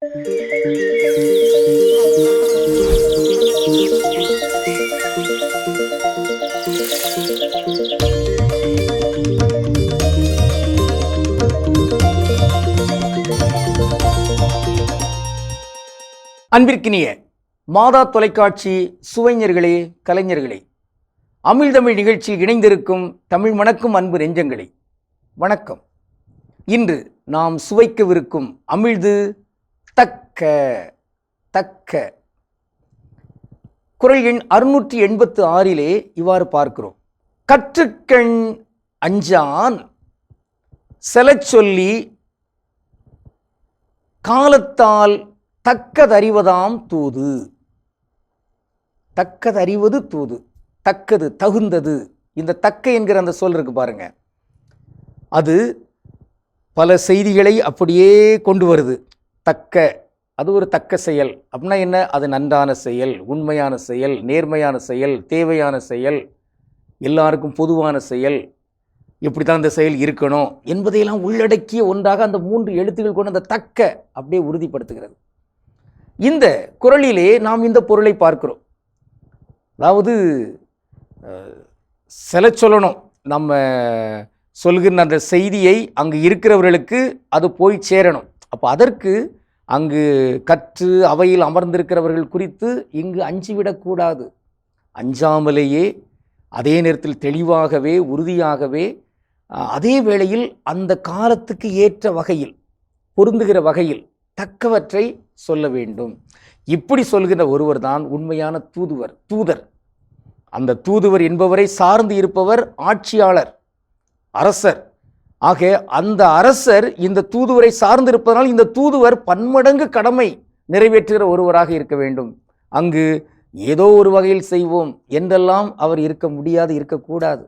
அன்பிற்கினிய மாதா தொலைக்காட்சி சுவைஞர்களே கலைஞர்களே. அமிழ்தமிழ் நிகழ்ச்சியில் இணைந்திருக்கும் தமிழ் மணக்கும் அன்பு நெஞ்சங்களே. வணக்கம். இன்று நாம் சுவைக்கவிருக்கும் அமிழ்து தக்க தக்க. குரல் எண் அறுநூற்றி எண்பத்து ஆறிலே இவ்வாறு பார்க்கிறோம். கற்றுக்கண் அஞ்சான் செலச் சொல்லி காலத்தால் தக்கதறிவதாம் தூது. தக்கதறிவது தூது தக்கது தகுந்தது. இந்த தக்க என்கிற அந்த சொல் இருக்கு பாருங்க. அது பல செய்திகளை அப்படியே கொண்டு வருது. தக்க அது ஒரு தக்க செயல். அப்படின்னா என்ன? அது நன்றான செயல் உண்மையான செயல் நேர்மையான செயல் தேவையான செயல் எல்லாருக்கும் பொதுவான செயல். இப்படி தான் அந்த செயல் இருக்கணும் என்பதையெல்லாம் உள்ளடக்கிய ஒன்றாக அந்த மூன்று எழுத்துக்கள் கொண்டு அந்த தக்க அப்படியே உறுதிப்படுத்துகிறது. இந்த குரலிலே நாம் இந்த பொருளை பார்க்கிறோம். அதாவது சில சொல்லணும். நம்ம சொல்கிற அந்த செய்தியை அங்கு இருக்கிறவர்களுக்கு அது போய் சேரணும். அப்போ அதற்கு அங்கு கற்று அவையில் அமர்ந்திருக்கிறவர்கள் குறித்து இங்கு அஞ்சிவிடக்கூடாது அஞ்சாமலேயே அதே நேரத்தில் தெளிவாகவே உறுதியாகவே அதே வேளையில் அந்த காலத்துக்கு ஏற்ற வகையில் பொருந்துகிற வகையில் தக்கவற்றை சொல்ல வேண்டும். இப்படி சொல்கிற ஒருவர் தான் உண்மையான தூதுவர் தூதர். அந்த தூதுவர் என்பவரை சார்ந்து இருப்பவர் ஆட்சியாளர் அரசர். ஆக அந்த அரசர் இந்த தூதுவரை சார்ந்திருப்பதனால் இந்த தூதுவர் பன்மடங்கு கடமை நிறைவேற்றுகிற ஒருவராக இருக்க வேண்டும். அங்கு ஏதோ ஒரு வகையில் செய்வோம் என்றெல்லாம் அவர் இருக்க முடியாது இருக்கக்கூடாது.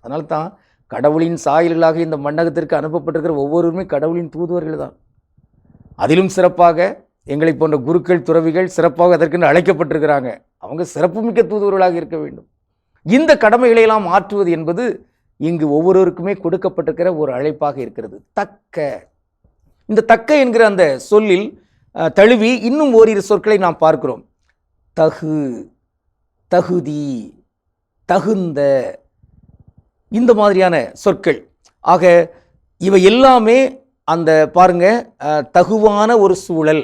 அதனால்தான் கடவுளின் சாயல்களாக இந்த மண்டகத்திற்கு அனுப்பப்பட்டிருக்கிற ஒவ்வொருவருமே கடவுளின் தூதுவர்கள் தான் அதிலும் சிறப்பாக எங்களை போன்ற குருக்கள் துறவிகள் சிறப்பாக அதற்கென்று அழைக்கப்பட்டிருக்கிறாங்க. அவங்க சிறப்புமிக்க தூதுவர்களாக இருக்க வேண்டும். இந்த கடமைகளை எல்லாம் ஆற்றுவது என்பது இங்கு ஒவ்வொருவருக்குமே கொடுக்கப்பட்டிருக்கிற ஒரு அழைப்பாக இருக்கிறது. தக்க. இந்த தக்க என்கிற அந்த சொல்லில் தழுவி இன்னும் ஓரிரு சொற்களை நாம் பார்க்கிறோம். தகு தகுதி தகுந்த இந்த மாதிரியான சொற்கள். ஆக இவை எல்லாமே அந்த பாருங்க தகுவான ஒரு சூழல்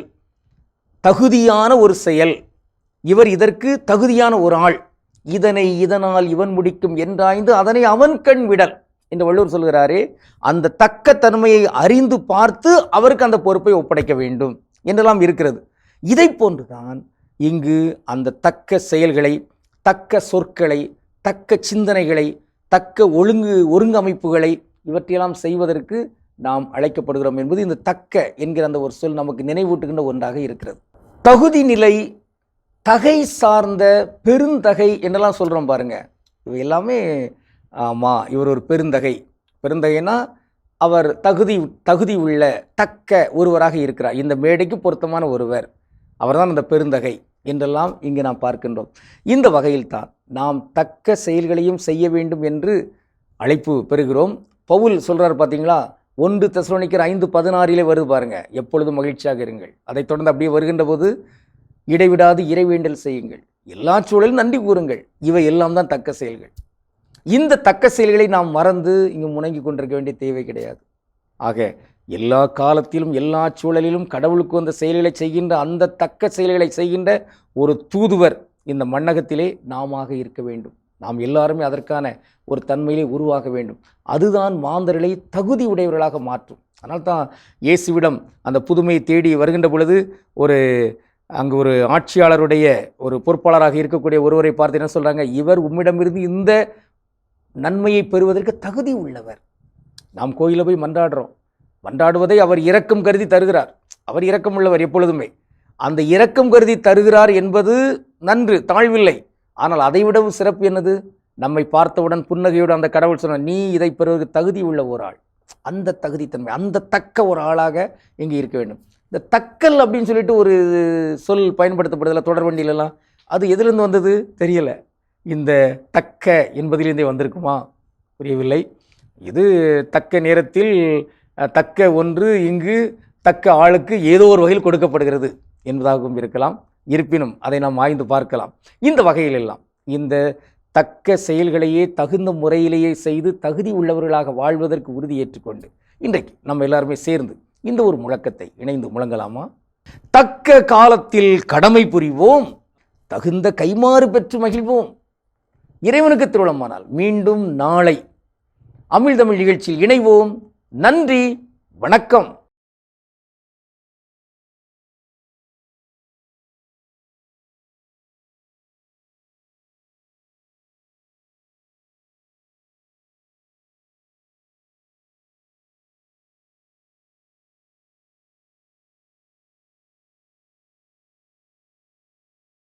தகுதியான ஒரு செயல். இவர் இதற்கு தகுதியான ஒரு ஆள். இதனை இதனால் இவன் முடிக்கும் என்றாய்ந்து அதனை அவன் கண் விடல் என்று வள்ளுவர் சொல்கிறாரே அந்த தக்க தன்மையை அறிந்து பார்த்து அவருக்கு அந்த பொறுப்பை ஒப்படைக்க வேண்டும் என்றெல்லாம் இருக்கிறது. இதை போன்றுதான் இங்கு அந்த தக்க செயல்களை தக்க சொற்களை தக்க சிந்தனைகளை தக்க ஒழுங்கு ஒருங்கமைப்புகளை இவற்றையெல்லாம் செய்வதற்கு நாம் அழைக்கப்படுகிறோம் என்பது இந்த தக்க என்கிற அந்த ஒரு சொல் நமக்கு நினைவூட்டுகின்ற ஒன்றாக இருக்கிறது. தகுதி நிலை தகை சார்ந்த பெருந்தகை என்றெல்லாம் சொல்கிறோம் பாருங்க. இவை எல்லாமே ஆமாம் இவர் ஒரு பெருந்தகை. பெருந்தகைனா அவர் தகுதி தகுதி உள்ள தக்க ஒருவராக இருக்கிறார். இந்த மேடைக்கு பொருத்தமான ஒருவர். அவர்தான் அந்த பெருந்தகை என்றெல்லாம் இங்கு நாம் பார்க்கின்றோம். இந்த வகையில்தான் நாம் தக்க செயல்களையும் செய்ய வேண்டும் என்று அழைப்பு பெறுகிறோம். பவுல் சொல்கிறார் பார்த்தீங்களா ஒன்று தெசலோனிக்கர் ஐந்து பதினாறிலே வருது பாருங்க. எப்பொழுதும் மகிழ்ச்சியாக இருங்கள். அதைத் தொடர்ந்து அப்படியே வருகின்ற போது இடைவிடாது இறைவேண்டல் செய்யுங்கள். எல்லா சூழலும் நன்றி கூறுங்கள். இவை எல்லாம் தான் தக்க செயல்கள். இந்த தக்க செயல்களை நாம் மறந்து இங்கு முணங்கி கொண்டிருக்க வேண்டிய தேவை கிடையாது. ஆக எல்லா காலத்திலும் எல்லா சூழலிலும் கடவுளுக்கு வந்த செயல்களை செய்கின்ற அந்த தக்க செயல்களை செய்கின்ற ஒரு தூதுவர் இந்த மண்ணகத்திலே நாமாக இருக்க வேண்டும். நாம் எல்லாருமே அதற்கான ஒரு தன்மையிலே உருவாக வேண்டும். அதுதான் மாந்தர்களை தகுதி உடையவர்களாக மாற்றும். அதனால்தான் இயேசுவிடம் அந்த புதுமையை தேடி வருகின்ற பொழுது ஒரு அங்கு ஒரு ஆட்சியாளருடைய ஒரு பொறுப்பாளராக இருக்கக்கூடிய ஒருவரை பார்த்து என்ன சொல்கிறாங்க இவர் உம்மிடமிருந்து இந்த நன்மையை பெறுவதற்கு தகுதி உள்ளவர். நாம் கோயிலில் போய் மன்றாடுறோம். மன்றாடுவதை அவர் இரக்கம் கருதி தருகிறார். அவர் இரக்கம் உள்ளவர் எப்பொழுதுமே. அந்த இரக்கம் கருதி தருகிறார் என்பது நன்று தாழ்வில்லை. ஆனால் அதைவிடவும் சிறப்பு என்னது? நம்மை பார்த்தவுடன் புன்னகையோடு அந்த கடவுள் சொன்ன நீ இதை பெறுவதற்கு தகுதி உள்ள ஒரு ஆள். அந்த தகுதித்தன்மை அந்த தக்க ஒரு ஆளாக இங்கே இருக்க வேண்டும். இந்த தக்கல் அப்படின்னு சொல்லிட்டு ஒரு சொல் பயன்படுத்தப்படுதில்ல தொடர்வண்டியிலலாம் அது எதிலிருந்து வந்தது? தெரியலை. இந்த தக்க என்பதிலிருந்தே வந்திருக்குமா? புரியவில்லை. இது தக்க நேரத்தில் தக்க ஒன்று இங்கு தக்க ஆளுக்கு ஏதோ ஒரு வகையில் கொடுக்கப்படுகிறது என்பதாகவும் இருக்கலாம். இருப்பினும் அதை நாம் ஆய்ந்து பார்க்கலாம். இந்த வகையில் எல்லாம் இந்த தக்க செயல்களையே தகுந்த முறையிலேயே செய்து தகுதி உள்ளவர்களாக வாழ்வதற்கு உறுதி ஏற்றுக்கொண்டு இன்றைக்கு நம்ம எல்லாருமே சேர்ந்து இந்த ஒரு முழக்கத்தை இணைந்து முழங்கலாமா? தக்க காலத்தில் கடமை புரிவோம் தகுந்த கைமாறு பெற்று மகிழ்வோம். இறைவனுக்கு திருளமானால் மீண்டும் நாளை அமிழ் தமிழ் நிகழ்ச்சியில் இணைவோம். நன்றி வணக்கம்.